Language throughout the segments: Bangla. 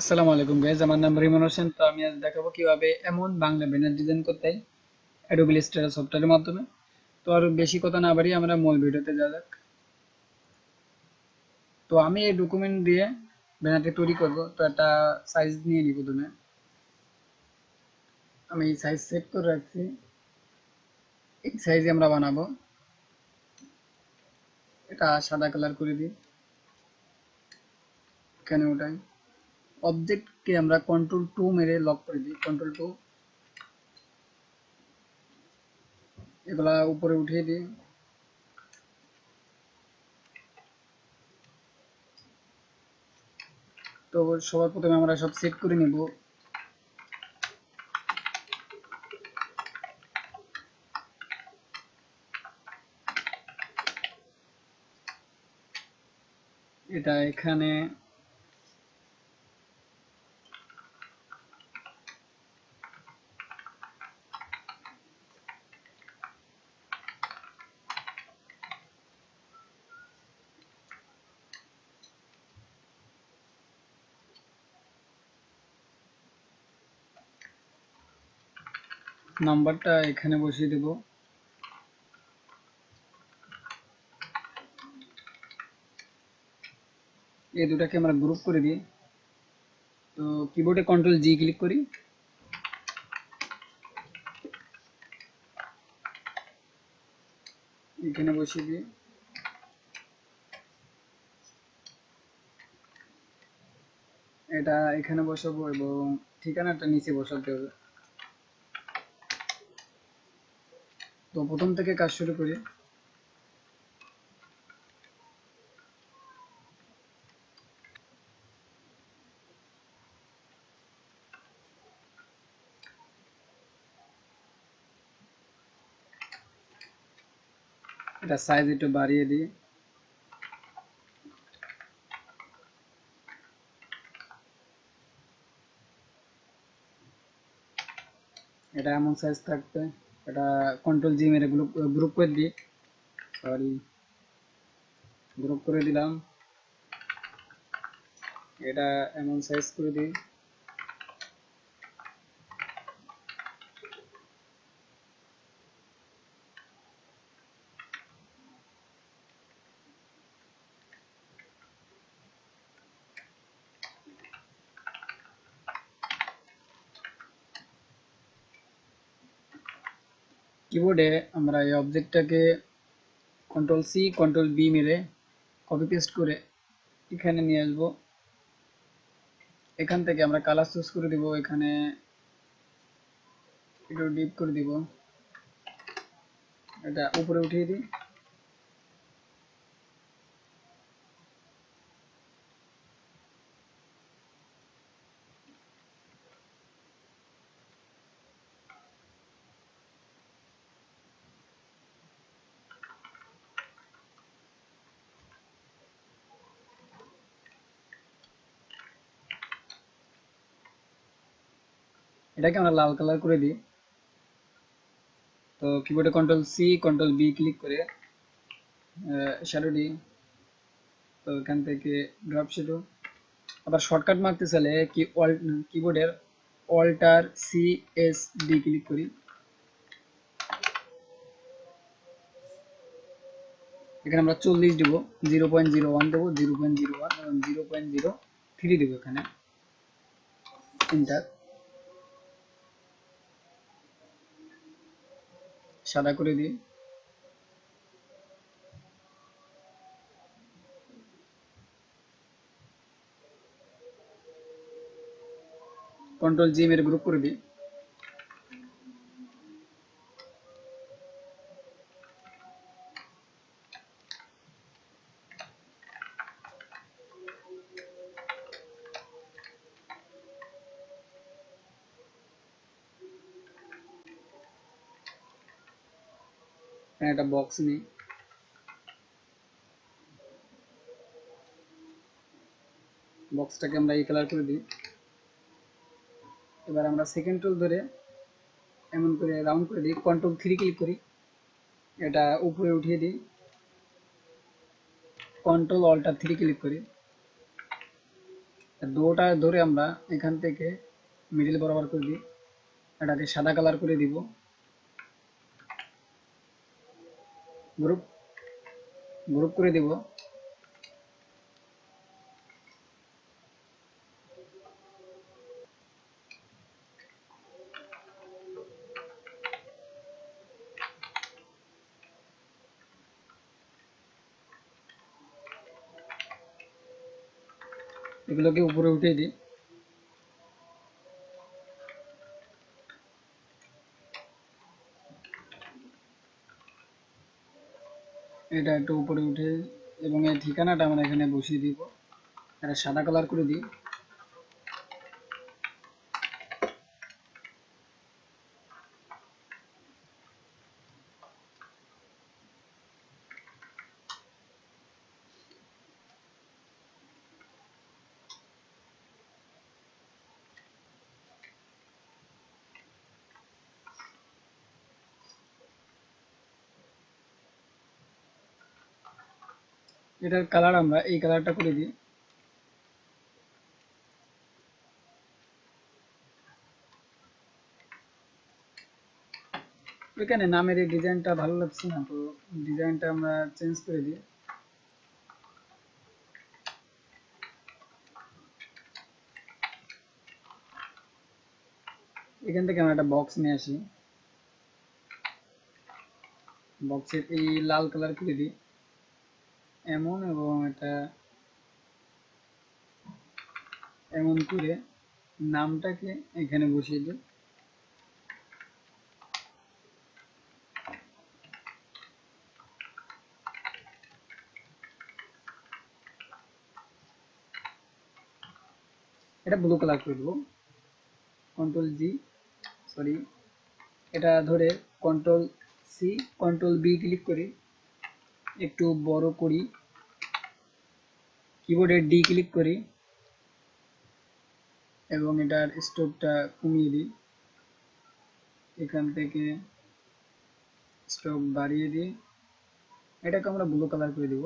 আসসালামু আলাইকুম গাইজ আমার নাম রিমন হোসেন। তো আমি আজ দেখাবো কীভাবে এমন বাংলা ব্যানার ডিজাইন করতে হয় অ্যাডোবি ইলাস্ট্রেটর সফটওয়্যারের মাধ্যমে। তো আর বেশি কথা না বাড়িয়ে আমরা মূল ভিডিওতে যা যাক। তো আমি এই ডকুমেন্ট দিয়ে ব্যানারটি তৈরি করব। তো একটা সাইজ নিয়ে নিই প্রথমে। আমি এই সাইজ সেট করে রাখছি। এই সাইজে আমরা বানাবো। এটা সাদা কালার করে দিই। এখানে ওটাই। অবজেক্টকে আমরা কন্ট্রোল টু মেরে লক করে দিই। কন্ট্রোল টু এগুলা উপরে উঠিয়ে দিই। তো সবার প্রথমে আমরা সব সেট করে নিব। এটা এখানে নাম্বারটা এখানে বসিয়ে দেব। এই দুটাকে আমরা গ্রুপ করে দিই। তো কিবোর্ডে কন্ট্রোল জি ক্লিক করি। এখানে বসিয়ে দিই। এটা এখানে বসাবো এবং ঠিকানাটা নিচে বসাতে হবে। তো প্রথম থেকে কাজ শুরু করি। এটা সাইজ একটু বাড়িয়ে দিই। এটা এমন সাইজ থাকবে। এটা কন্ট্রোল জি মেরে গ্রুপ গ্রুপ করে দিই। সরি গ্রুপ করে দিলাম। এটা এমন সাইজ করে দিই। কিবোর্ডে আমরা এই অবজেক্টটাকে কন্ট্রোল সি কন্ট্রোল বি মেরে কপি পেস্ট করে এখানে নিয়ে আসব। এখান থেকে আমরা কালার চুজ করে দিব, এখানে একটু ডিপ করে দিব। এটা উপরে উঠিয়ে দিই। এটাকে আমরা লাল কালার করে দিই। তো কিবোর্ডে control C control B click করে শ্যাডো দিই। তো এখান থেকে ড্রপ শ্যাডো আবার শর্টকাট মারতে চাইলে কি অল কিবোর্ডের alter C S D click করি। এখানে আমরা চল্লিশ দেবো জিরো পয়েন্ট জিরো ওয়ান দেবো জিরো পয়েন্ট জিরো ওয়ান এবং জিরো পয়েন্ট জিরো থ্রি দেবো এখানে। ইন্টার সাদা করে দিই। কন্ট্রোল জি মেরে গ্রুপ করে দিই। এখানে একটা বক্স নিই। বক্সটাকে আমরা এই কালার করে দিই। এবার আমরা সেকেন্ড টুল ধরে এমন করে রাউন্ড করে দিই কন্ট্রোল থ্রি ক্লিক করি। এটা উপরে উঠিয়ে দিই। কন্ট্রোল অল্টার থ্রি ক্লিক করি। দুটা ধরে আমরা এখান থেকে মিডিল বরাবর করে দিই। এটাকে সাদা কালার করে দিব। গ্রুপ গ্রুপ করে দিব এগুলোকে উপরে উঠিয়ে দিই এটা একটু উপরে উঠে এবং এই ঠিকানাটা আমরা এখানে বসিয়ে দিব। এটা সাদা কালার করে দিই। এটার কালার আমরা এই কালারটা করে দিই। এখানে নামের এই ডিজাইনটা ভালো লাগছে না, তো ডিজাইনটা আমরা চেঞ্জ করে দিই। এখান থেকে আমরা একটা বক্স নিয়ে আসি। বক্সের এই লাল কালার করে দিই। এমন এবং এটা এমন করে নামটাকে এখানে বসিয়ে দিই। এটা ব্লু কালার করে কন্ট্রোল জি সরি এটা ধরে control C control B click করি। একটু বড় করি। কিবোর্ডে ডি ক্লিক করি এবং এটার স্টোভটা কমিয়ে দিই। এখান থেকে স্টোভ বাড়িয়ে দিই। এটাকে আমরা ব্লু কালার করে দিব।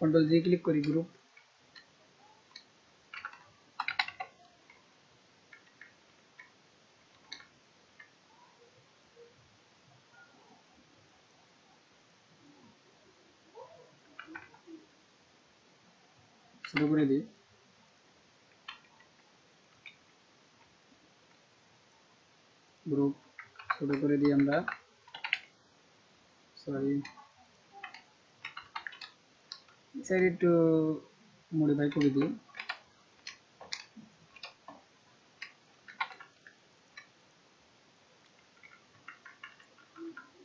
কন্ট্রোল জি ক্লিক করি গ্রুপ ছোট করে দিই গ্রুপ ছোট করে দিই আমরা। সরি স্যার একটু মডিফাই করে দিই।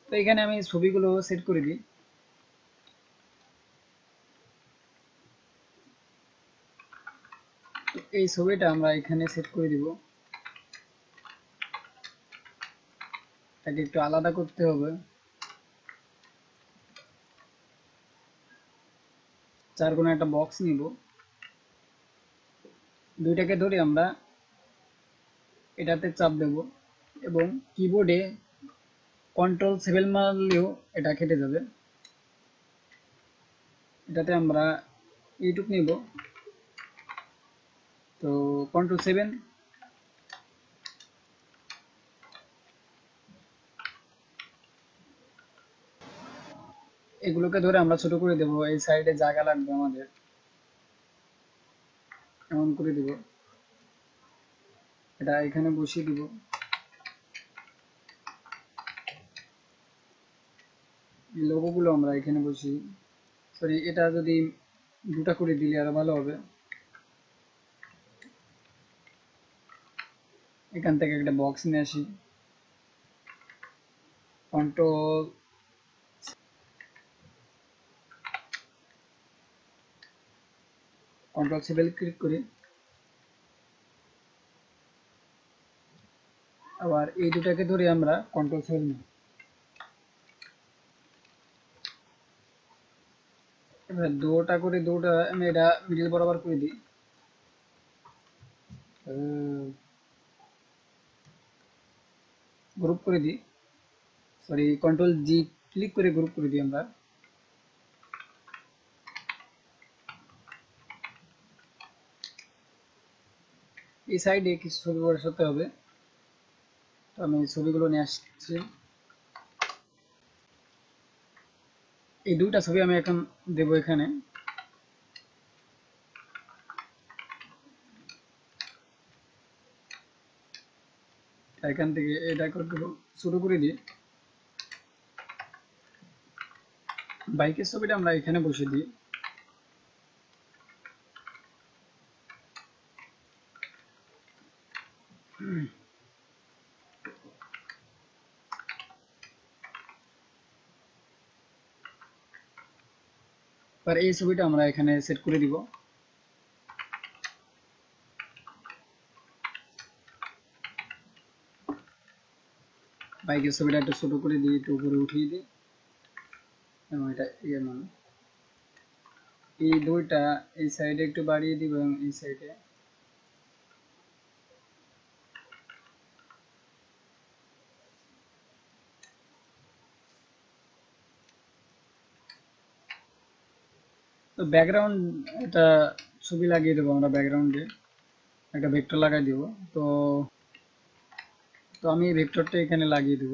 তো এখানে আমি ছবিগুলো সেট করে দিই। এই ছবিটা আমরা এখানে সেট করে দিব। তাকে একটু আলাদা করতে হবে। চার কোনো একটা বক্স নিব। দুইটাকে ধরে আমরা এটাতে চাপ দেব এবং কিবোর্ডে কন্ট্রোল সেভেন মারলেও এটা কেটে যাবে। এটাতে আমরা ইউটিউব নিব। তো কন্ট্রোল সেভেন এগুলোকে ধরে আমরা ছোট করে দেব, এই সাইডে জায়গা লাগবে আমাদের। এমন করে দিব। এটা এখানে বসিয়ে দিব। এই লোগোগুলো আমরা এখানে বসি সরি এটা যদি দুটা করে দিলে আরও ভালো হবে। এখান থেকে একটা বক্স নিয়ে আসি। কন্ট্রোল কন্ট্রোল সেভেন ক্লিক করি। আবার এই দুটাকে ধরে আমরা কন্ট্রোল সেভেন এবার দুটা করে দুটা আমি এটা মিডিল বরাবর করে দিই। গ্রুপ করে দিই। সরি কন্ট্রোল জি ক্লিক করে গ্রুপ করে দিই আমরা। এই সাইডে কিছু ছবি বসাতে হবে। তো আমি ছবিগুলো নিয়ে আসছি। এই দুটা ছবি আমি এখন দেব এখানে। এখান থেকে এটা একটু শুরু করে দিই বাইকের ছবিটা আমরা এখানে বসে দিই। এবার এই ছবিটা আমরা এখানে সেট করে দিব। বাইকের ছবিটা একটু ছোট করে দিই একটু উপরে উঠিয়ে দিই। এবং এটা ইয়ে মানে এই দুইটা এই সাইডে একটু বাড়িয়ে দিব এবং এই সাইডে তো ব্যাকগ্রাউন্ড এটা ছবি লাগিয়ে দেবো আমরা ব্যাকগ্রাউন্ডে একটা ভেক্টর লাগাই দিব। তো তো আমি ভেক্টরটা এখানে লাগিয়ে দেব।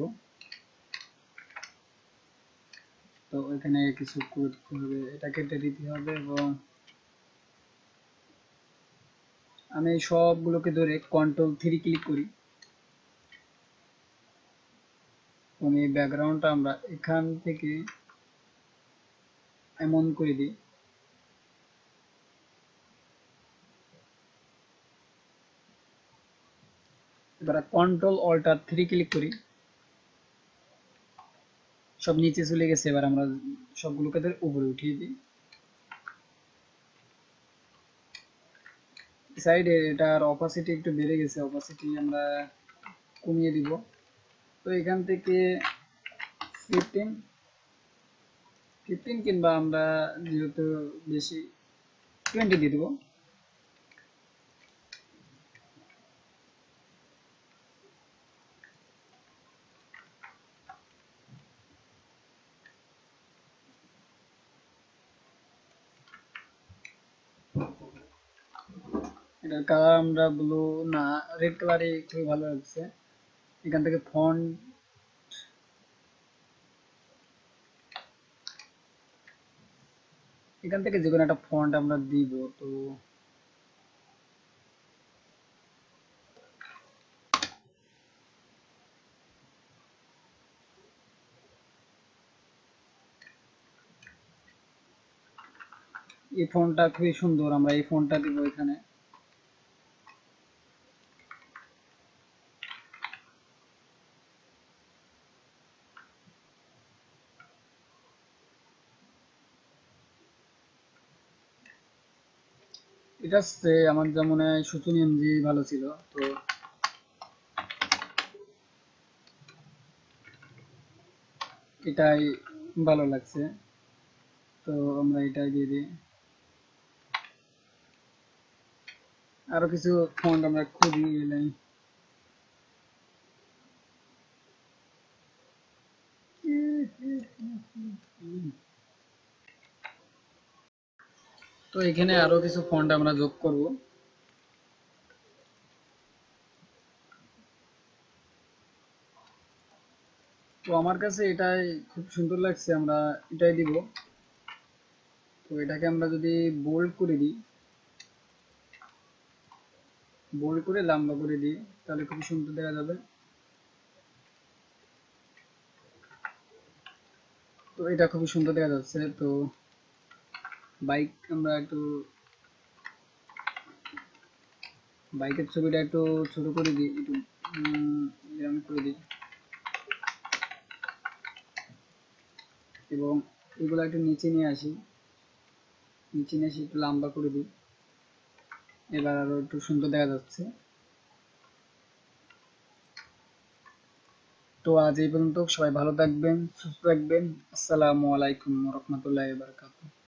তো এখানে কিছু করতে হবে? এটা কেটে দিতে হবে এবং আমি সবগুলোকে ধরে কন্ট্রোল থ্রি ক্লিক করি। এবং এই ব্যাকগ্রাউন্ডটা আমরা এখান থেকে এমন করে দিই। এবার কন্ট্রোল অল্টার থ্রি ক্লিক করি। সব নিচে চলে গেছে, এবার আমরা সবগুলোকে উপরে উঠিয়ে দিই। সাইডে এটার অপাসিটি একটু বেড়ে গেছে অপাসিটি আমরা কমিয়ে দিব। তো এখান থেকে ফিফটিন ফিফটিন কিংবা আমরা যেহেতু বেশি টোয়েন্টি দিয়ে দেবো। এটার কালার আমরা ব্লু না রেড কালারই খুবই ভালো লাগছে। এখান থেকে ফন্ট এখান থেকে যে কোনো একটা ফন্ট আমরা দিব, তো এই ফোনটা খুবই সুন্দর, আমরা এই ফোনটা দিব এখানে। এটা হচ্ছে আমার যেমন মনে এমজি ভালো ছিল, তো এটাই ভালো লাগছে। তো আমরা এটাই দিয়ে দিই। আরও কিছু ফন্ট আমরা খুঁজি এলাই। তো এখানে আরও কিছু ফন্ট আমরা যোগ করব। তো আমার কাছে এটাই খুব সুন্দর লাগছে, আমরা এটাই দিব। তো এটাকে আমরা যদি বোল্ড করে দিই বোল্ড করে লম্বা করে দিই, তাহলে খুব সুন্দর দেখা যাবে। তো এটা খুব সুন্দর দেখা যাচ্ছে, তো বাইক আমরা একটু বাইকের ছবিটা একটু ছোট করে দিই, একটু এরকম করে দিই। এবং এগুলো একটু নিচে নিয়ে আসি। নিচে নিয়ে এসে একটু লম্বা করে দিই। এবার আরও একটু সুন্দর দেখা যাচ্ছে। তো আজ এই পর্যন্ত সবাই ভালো থাকবেন, সুস্থ থাকবেন। আসসালামু আলাইকুম রহমতুল্লাহ বারকাতুহ।